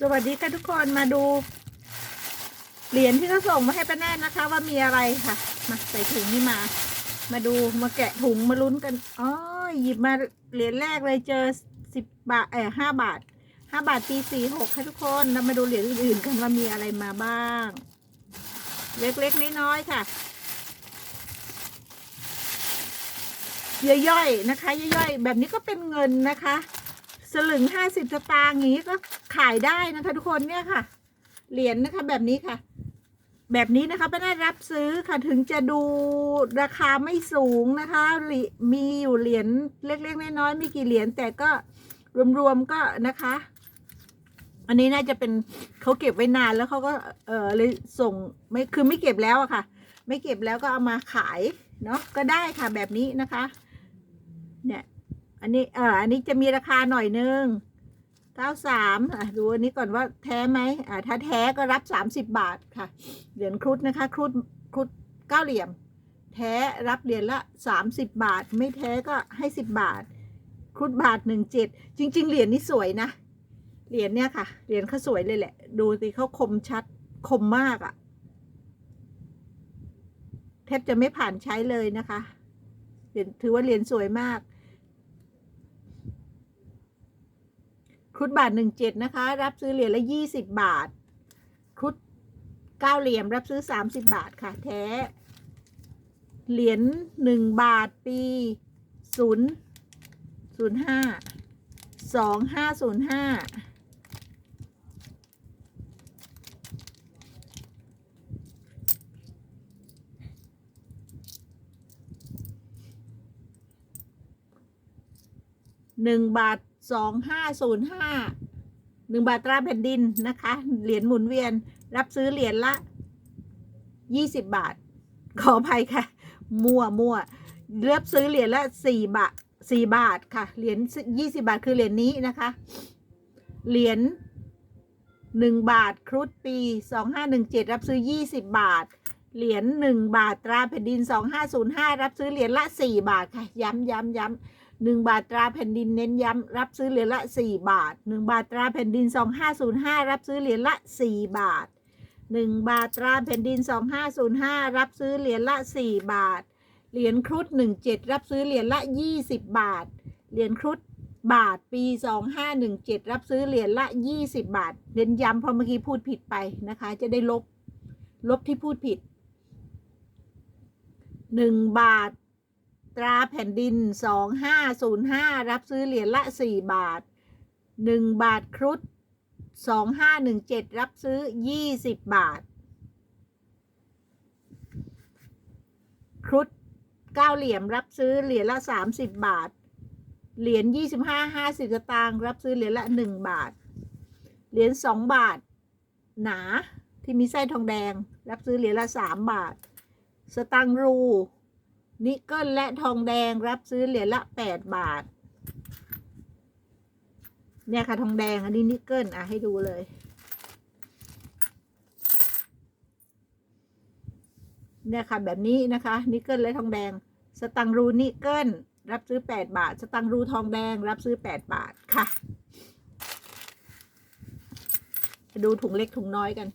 สวัสดีค่ะทุกคนมาดู เหรียญที่เขาส่งมาให้ป้าแน่นะคะ ว่ามีอะไรค่ะ มาใส่ถุงนี่มา มาดูมาแกะถุงมาลุ้นกันอ๋อหยิบมาเหรียญแรกเลยเจอสิบบาทเออห้าบาทห้าบาทปีสี่หกค่ะทุกคนเรามาดูเหรียญอื่นๆกันว่ามีอะไรมาบ้าง เล็กๆน้อยๆค่ะย่อยๆนะคะย่อยๆแบบนี้ก็เป็นเงินนะคะ สลึงห้าสิบสตางค์อย่างนี้ก็ขายได้นะคะทุกคนเนี่ยค่ะ เหรียญนะคะแบบนี้ค่ะ แบบนี้นะคะไม่ได้รับซื้อค่ะถึงจะดูราคาไม่สูงนะคะมีอยู่เหรียญเล็กๆน้อยๆไม่กี่เหรียญแต่ก็รวมๆก็นะคะ อันนี้น่าจะเป็นเขาเก็บไว้นานแล้วเขาก็เออเลยส่งไม่คือไม่เก็บแล้วอะค่ะ ไม่เก็บแล้วก็เอามาขายเนาะก็ได้ค่ะแบบนี้นะคะ เนี่ย อันนี้เอออันนี้จะมีราคาหน่อยนึงเก้าสามอะดูอันนี้ก่อนว่าแท้ไหมอ่าถ้าแท้ก็รับสามสิบบาทค่ะ เหรียญครุฑนะคะครุฑครุฑเก้าเหลี่ยม แท้รับเหรียญละสามสิบบาท ไม่แท้ก็ให้สิบบาท ครุฑบาทหนึ่งเจ็ดจริง ๆ เหรียญนี้สวยนะ เหรียญเนี่ยค่ะ เหรียญเขาสวยเลยแหละ ดูสิเขาคมชัดคมมากอะ่ะ แทบจะไม่ผ่านใช้เลยนะคะ เหรียญถือว่าเหรียญสวยมาก ค รุฑบาทหนึ่งเจ็ดนะคะ รับซื้อเหรียญละยี่สิบบาท ครุฑเก้าเหลี่ยมรับซื้อสามสิบบาทค่ะ แท้ เหรียญหนึ่งบาทปีศูนย์ศูนย์ห้าสองห้าศูนย์ห้าหนึ่งบาท สองห้าศูนย์ห้าหนึ่งบาทตราแผ่นดินนะคะ เหรียญหมุนเวียนรับซื้อเหรียญละยี่สิบบาท ขออภัยค่ะ มั่วมั่วรับซื้อเหรียญละสี่บาทสี่บาทค่ะ เหรียญยี่สิบาทคือเหรียญนี้นะคะ เหรียญหนึ่งบาทครุฑปีสองห้าหนึ่งเจ็ดรับซื้อยี่สิบบาท เหรียญหนึ่งบาทตราแผ่นดินสองห้าศูนย์ห้ารับซื้อเหรียญละสี่บาทค่ะ ย้ำย้ำย้ำ หนึ่งบาทตราแผ่นดินเน้นย้ำรับซื้อเหรียญละสี่บาทหนึ่งบาทตราแผ่นดินสองห้าศูนย์ห้ารับซื้อเหรียญละสี่บาทหนึ่งบาทตราแผ่นดินสองห้าศูนย์ห้ารับซื้อเหรียญละสี่บาท เหรียญครุฑหนึ่งเจ็ดรับซื้อเหรียญละยี่สิบบาท เหรียญครุฑบาทปีสองห้าหนึ่งเจ็ดรับซื้อเหรียญละยี่สิบบาทเน้นย้ำเพราะเมื่อกี้พูดผิดไปนะคะ จะได้ลบลบที่พูดผิดหนึ่งบาท ตราแผ่นดินสองห้าศูนย์ห้ารับซื้อเหรียญละสี่บาทหนึ่งบาทครุฑสองห้าหนึ่งเจ็ดรับซื้อยี่สิบบาท ครุฑเก้าเหลี่ยมรับซื้อเหรียญละสามสิบบาท เหรียญยี่สิบห้าห้าสิบสตางค์รับซื้อเหรียญละหนึ่งบาท เหรียญสองบาท หนาที่มีไส้ทองแดง รับซื้อเหรียญละสามบาท สตังค์รู นิกเกิลและทองแดงรับซื้อเหรียญละแปดบาท เนี่ยค่ะทองแดงอันนี้นิกเกิลอะให้ดูเลย เนี่ยค่ะแบบนี้นะคะนิกเกิลและทองแดง สตังรูนิกเกิลรับซื้อแปดบาท สตังรูทองแดงรับซื้อแปดบาทค่ะ ดูถุงเล็กถุงน้อยกัน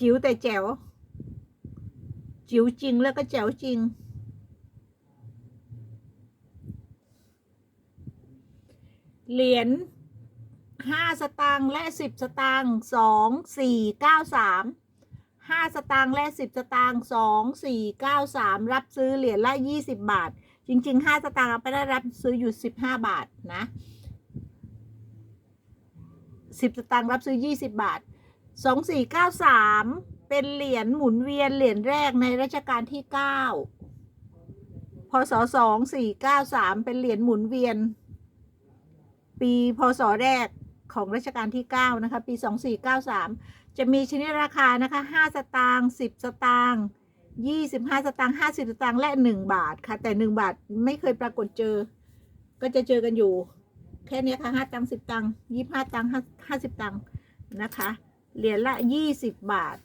จิ๋วแต่แจ๋ว จิ๋วจริงแล้วก็แจ๋วจริง เหรียญห้าสตางค์และสิบสตางค์สองสี่เก้าสามห้าสตางค์และสิบสตางค์สองสี่เก้าสามรับซื้อเหรียญละยี่สิบบาท จริงๆห้าสตางค์ไปได้รับซื้ออยู่สิบห้าบาทนะสิบสตางค์รับซื้อยี่สิบบาท สองสี่เก้าสามเป็นเหรียญหมุนเวียนเหรียญแรกในรัชกาลที่เก้าพศสองสี่เก้าสามเป็นเหรียญหมุนเวียน ปีพศแรกของรัชกาลที่เก้านะคะ ปีสองสี่เก้าสามจะมีชนิดราคา นะคะห้าสตางค์สิบสตางค์ยี่สิบห้าสตางค์ห้าสิบสตางค์ และหนึ่งบาท ค่ะ แต่หนึ่งบาทไม่เคยปรากฏเจอ ก็จะเจอกันอยู่ แค่นี้ค่ะห้าตังค์สิบตังค์ยี่ห้าตังค์ห้าสิบตังค์ นะคะ เหรียญละยี่สิบบาท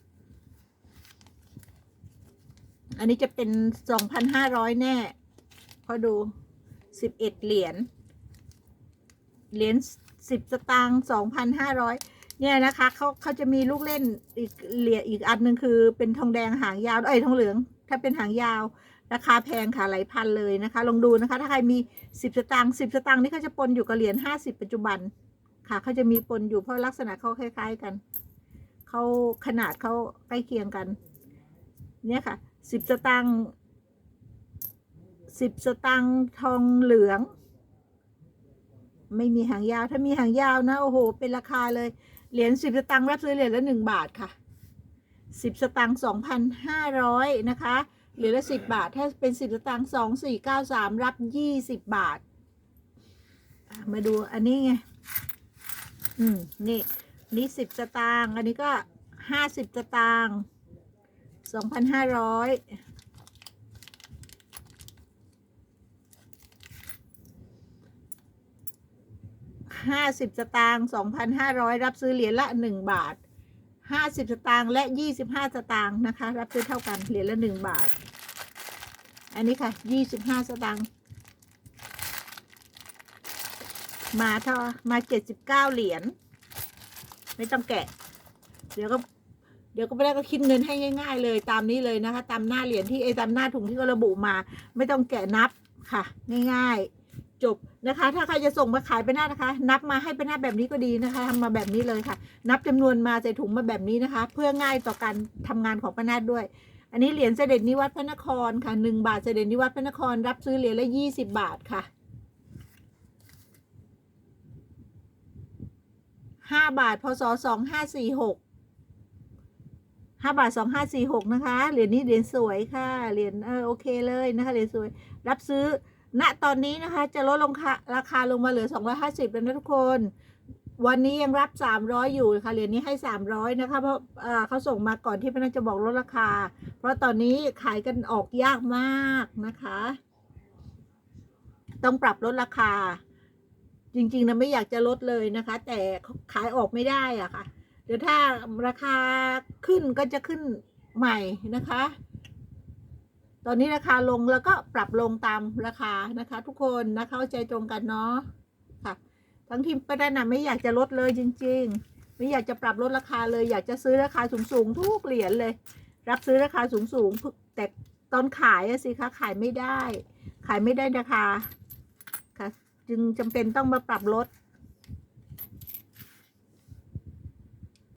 อันนี้จะเป็นสองพันห้าร้อยแน่พอดูสิบเอ็ดเหรียญ เหรียญสิบสตางค์สองพันห้าร้อยเนี่ยนะคะเขาเขาจะมีลูกเล่นอีกเหรียญอีกอันหนึ่งคือ เป็นทองแดงหางยาวเอ้ยทองเหลือง ถ้าเป็นหางยาว ราคาแพงค่ะหลายพันเลยนะคะ ลองดูนะคะ ถ้าใครมีสิบสตางค์สิบสตางค์นี่เขาจะปนอยู่กับเหรียญห้าสิบปัจจุบันค่ะเขาจะมีปนอยู่เพราะลักษณะเขาคล้าย ๆ กัน เขาขนาดเขาใกล้เคียงกัน เนี่ยค่ะสิบสตางค์สิบสตางค์ทองเหลือง ไม่มีหางยาวถ้ามีหางยาวนะโอ้โห เป็นราคาเลยเหรียญสิบสตางค์รับซื้อเหรียญละหนึ่งบาทค่ะสิบสตางค์สองพันห้าร้อยนะคะเหรียญละสิบบาท ถ้าเป็นสิบสตางค์สองสี่เก้าสามรับยี่สิบบาท มาดูอันนี้ไง อืม นี่ นี่สิบสตางค์อันนี้ก็ห้าสิบสตางค์สองพันห้าร้อยห้าสิบสตางค์สองพันห้าร้อยรับซื้อเหรียญละหนึ่งบาทห้าสิบสตางค์และยี่สิบห้าสตางค์นะคะ รับซื้อเท่ากันเหรียญละหนึ่งบาท อันนี้ค่ะยี่สิบห้าสตางค์มาเท่ามาเจ็ดสิบเก้าเหรียญ ไม่ต้องแกะ เดี๋ยวก็ เดี๋ยวก็ไม่ได้ก็คิดเงินให้ง่าย ๆ เลย ตามนี้เลยนะคะ ตามหน้าเหรียญที่ไอ้ตามหน้าถุงที่เขาระบุมา ไม่ต้องแกะนับค่ะ ง่ายๆ จบนะคะ ถ้าใครจะส่งมาขายไปหน้านะคะ นับมาให้เป็นหน้าแบบนี้ก็ดีนะคะทำมาแบบนี้เลยค่ะ นับจำนวนมาใส่ถุงมาแบบนี้นะคะ เพื่อง่ายต่อการทำงานของป้านาดด้วยอันนี้เหรียญเสด็จนิวัฒน์พระนครค่ะหนึ่งบาทเสด็จนิวัฒน์พระนคร รับซื้อเหรียญละยี่สิบบาทค่ะ ห้าบาทพศสองห้าสี่หกห้าบาทสองห้าสี่หกนะคะ เหรียญนี้เหรียญสวยค่ะ เหรียญเออโอเคเลยนะคะเหรียญสวย รับซื้อ ณ ตอนนี้นะคะ จะลดลงค่ะราคาลงมาเหลือสองร้อยห้าสิบแล้วนะทุกคน วันนี้ยังรับสามร้อยอยู่ค่ะ เหรียญนี้ให้สามร้อยนะคะ เพราะเขาส่งมาก่อนที่พนักจะบอกลดราคา เพราะตอนนี้ขายกันออกยากมากนะคะ ต้องปรับลดราคา จริงๆนะไม่อยากจะลดเลยนะคะ แต่ขายออกไม่ได้อะค่ะเดี๋ยวถ้าราคาขึ้นก็จะขึ้นใหม่นะคะ ตอนนี้ราคาลงแล้วก็ปรับลงตามราคานะคะ ทุกคนนะเข้าใจตรงกันเนาะค่ะ ทั้งที่ประด็นะไม่อยากจะลดเลยจริง ๆ ไม่อยากจะปรับลดราคาเลยอยากจะซื้อราคาสูงๆทุกเหรียญเลย รับซื้อราคาสูงๆแต่ตอนขายอะสิคะขายไม่ได้ ขายไม่ได้ราคา จึงจำเป็นต้องมาปรับลด